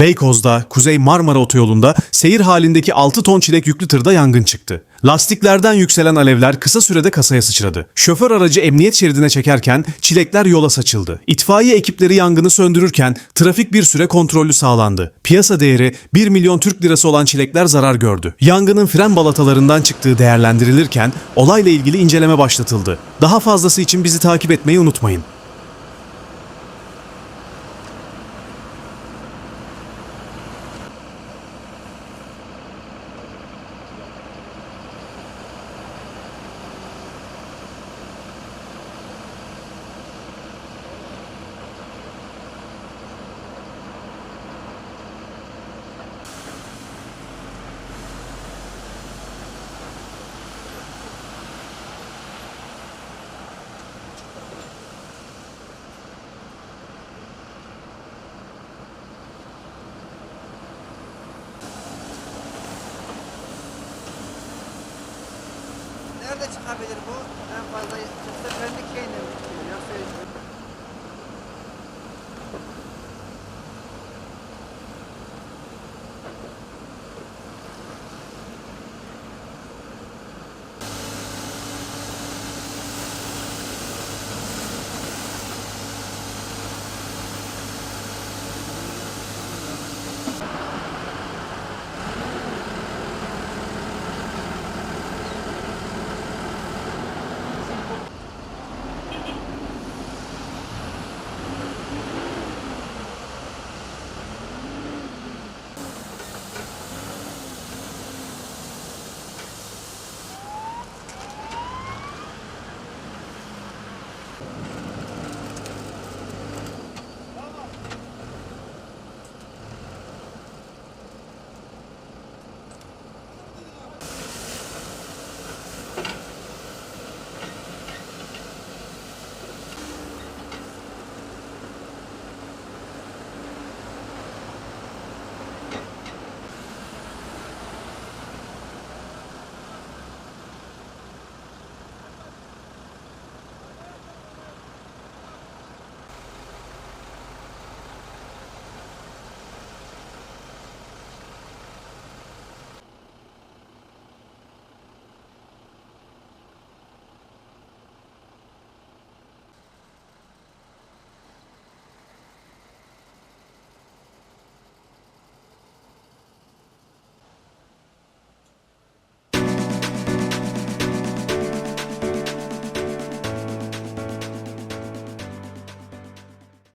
Beykoz'da, Kuzey Marmara Otoyolu'nda seyir halindeki 6 ton çilek yüklü tırda yangın çıktı. Lastiklerden yükselen alevler kısa sürede kasaya sıçradı. Şoför aracı emniyet şeridine çekerken çilekler yola saçıldı. İtfaiye ekipleri yangını söndürürken trafik bir süre kontrollü sağlandı. Piyasa değeri 1 milyon Türk lirası olan çilekler zarar gördü. Yangının fren balatalarından çıktığı değerlendirilirken olayla ilgili inceleme başlatıldı. Daha fazlası için bizi takip etmeyi unutmayın. Nerede çıkabilir bu? En fazla çıksa frenlik şeyle çıkıyor. Yoksa